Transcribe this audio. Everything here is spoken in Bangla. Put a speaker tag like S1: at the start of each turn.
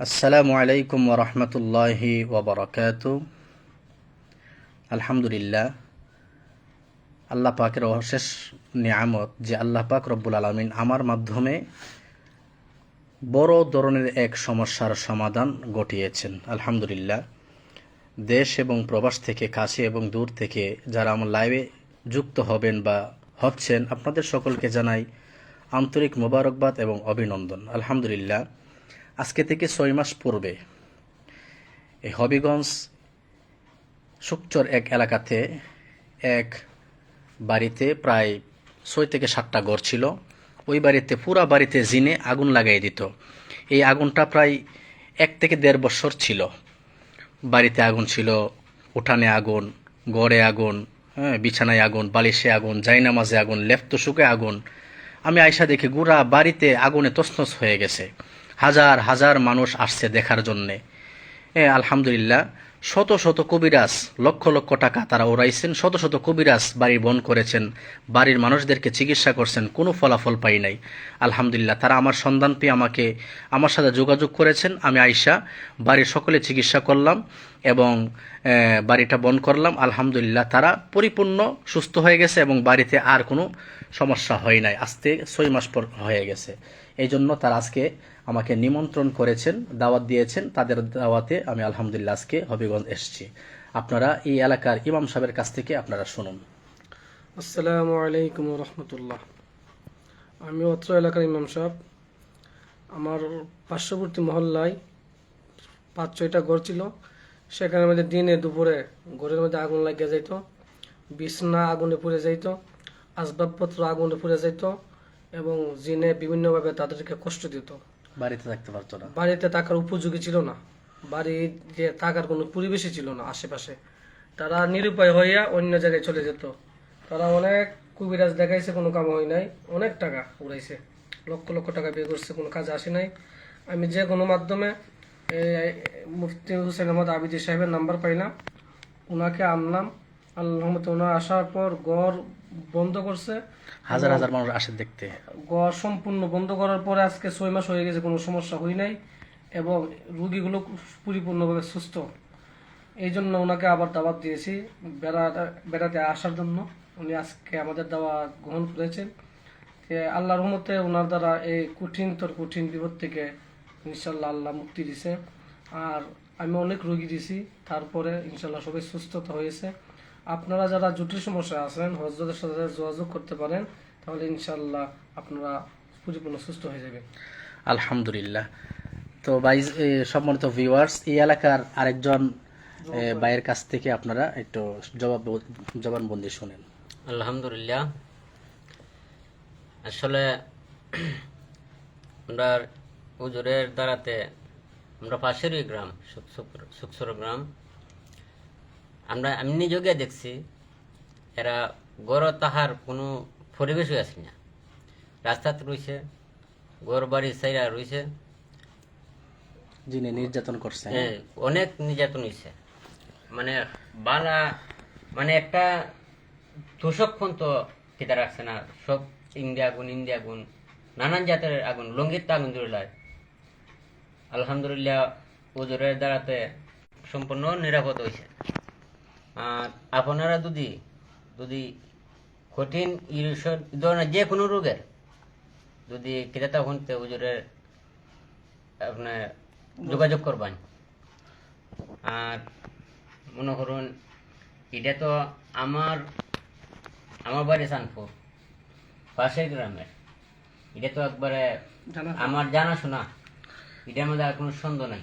S1: আসসালামু আলাইকুম ওরহমতুল্লাহি ওবরাকাত আলহামদুলিল্লাহ, আল্লাহ পাকের অশেষ নিয়ামত যে আল্লাহ পাক রব্বুল আলমিন আমার মাধ্যমে বড় ধরনের এক সমস্যার সমাধান ঘটিয়েছেন। আলহামদুলিল্লাহ, দেশ এবং প্রবাস থেকে, কাছে এবং দূর থেকে যারা আমার লাইভে যুক্ত হবেন বা হচ্ছেন, আপনাদের সকলকে জানাই আন্তরিক মোবারকবাদ এবং অভিনন্দন। আলহামদুলিল্লাহ আজকে থেকে ছয় মাস পূর্বে এই হবিগঞ্জ সুকচর এক এলাকাতে এক বাড়িতে প্রায় ছয় থেকে সাতটা ঘর ছিল। ওই বাড়িতে, পুরা বাড়িতে জিনে আগুন লাগাই দিত। এই আগুনটা প্রায় এক থেকে দেড় বছর ছিল। বাড়িতে আগুন ছিল, উঠানে আগুন, গড়ে আগুন হ্যাঁ বিছানায় আগুন, বালিশে আগুন জাইনামাজে আগুন লেফট শুকে আগুন। আমি আয়সা দেখি গুড়া বাড়িতে আগুনে তসনস হয়ে গেছে। হাজার হাজার মানুষ আসছে দেখার জন্যে। এ, আলহামদুলিল্লাহ, শত শত কবিরাজ, লক্ষ লক্ষ টাকা তারা ওড়াইছেন শত শত কবিরাজ বাড়ি বন করেছেন, বাড়ির মানুষদেরকে চিকিৎসা করছেন, কোনো ফলাফল পাই নাই। আলহামদুলিল্লাহ, তারা আমার সন্ধান পেয়ে আমাকে, আমার সাথে যোগাযোগ করেছেন। আমি আইসা বাড়ির সকলে চিকিৎসা করলাম এবং বাড়িটা বন করলাম। আলহামদুলিল্লাহ তারা পরিপূর্ণ সুস্থ হয়ে গেছে এবং বাড়িতে আর কোনো সমস্যা হয় নাই। আজকে ছয় মাস পর হয়ে গেছে। এই জন্য তারা আজকে আমাকে নিমন্ত্রণ করেছেন, দাওয়াত দিয়েছেন। তাদের দাওয়াতে আমি আলহামদুলিল্লাহ আজকে হবিগঞ্জ এসেছি। আপনারা এই এলাকার ইমাম সাহেবের কাছ থেকে আপনারা শুনুন।
S2: আসসালামু আলাইকুম রহমতুল্লাহ। আমি অত্র এলাকার ইমাম সাহেব। আমার পার্শ্ববর্তী মহল্লায় পাঁচ ছয়টা ঘর ছিল। সেখানের মধ্যে দিনে দুপুরে ঘরের মধ্যে আগুন লাগিয়ে যাইত বিছনা আগুনে পুড়ে যাইত আসবাবপত্র আগুনে পুড়ে যাইত এবং জিনে বিভিন্নভাবে তাদেরকে কষ্ট দিত।
S1: বাড়িতে থাকতে পারতো না।
S2: বাড়িতে থাকার উপযোগী ছিল না। বাড়িতে থাকার কোনো পরিবেশই ছিল না আশেপাশে। তারা নিরুপায় হইয়া অন্য জায়গায় চলে যেত। তারা অনেক কুবিরাজ দেখাইছে কোনো কাম হয় নাই। অনেক টাকা উড়াইছে। লক্ষ লক্ষ টাকা বিয়ে করছে কোনো কাজে আসে নাই। আমি যে কোনো মাধ্যমে মুফতি হুসেন আহমদ আবিদি সাহেবের নাম্বার পাইলাম। ওনাকে আনলাম। আল্লাহ ওনার আসার পর গড় বন্ধ করছে।
S1: হাজার হাজার মানুষ আসে দেখতে।
S2: গড় সম্পূর্ণ বন্ধ করার পরে আজকে ছয় মাস হয়ে গেছে কোনো সমস্যা হয় নাই এবং রুগীগুলো পরিপূর্ণভাবে সুস্থ। এই জন্য ওনাকে আবার দাওয়াত দিয়েছি বেড়াতে বেড়াতে আসার জন্য। উনি আজকে আমাদের দাওয়া গ্রহণ করেছেন। আল্লাহর রহমতে ওনার দ্বারা এই কঠিন তোর কঠিন বিপদ থেকে ইনশাল্লাহ আল্লাহ মুক্তি দিছে। আর আমি অনেক রোগী দিছি তারপরে ইনশাল্লাহ সবাই সুস্থতা হয়েছে। আপনারা যারা জটিল সমস্যা আছেন হজরতের সাথে যোগাযোগ করতে পারেন তাহলে ইনশাল্লাহ আপনারা পরিপূর্ণ সুস্থ হয়ে যাবেন।
S1: আলহামদুলিল্লাহ। তো ভাই সম্মানিত ভিউয়ার্স এই এলাকার আরেকজন ভাইয়ের কাছ থেকে আপনারা একটু জবাব জবানবন্দি শুনেন।
S3: আলহামদুলিল্লাহ। আসলে আমরা হুজুরের দ্বারাতে আমরা পাশেরই গ্রাম সুকসর গ্রাম। আমরা আমি নিজকে দেখছি এরা গড় তাহার কোনো পরিবেশই আছে না। রাস্তাতে রয়েছে গড় বাড়ি সাইরা রয়েছে
S1: যিনি নির্যাতন করছেন।
S3: হ্যাঁ, অনেক নির্যাতন হয়েছে মানে বালা মানে একটা তুষকক্ষণ তো কেটে রাখছে না। সব ইন্ডিয়া আগুন ইন্ডিয়া আগুন নানান জাতের আগুন লঙ্গিত আগুন লাগে আলহামদুলিল্লাহ ওজোরের দ্বারাতে সম্পূর্ণ নিরাপদ হয়েছে। আর আপনারা যদি যদি কঠিন ইরোশন ধরনের যে কোনো রোগের যদি ক্রেতা হনতে ওজোরের আপনার যোগাযোগ করবেন। আর মনে করুন এটা তো আমার আমার বাড়ি সানপুর পাশের গ্রামের। এটা তো একবারে
S2: জানা
S3: আমার জানাশোনা। এটার মধ্যে আর কোনো সন্দেহ নাই।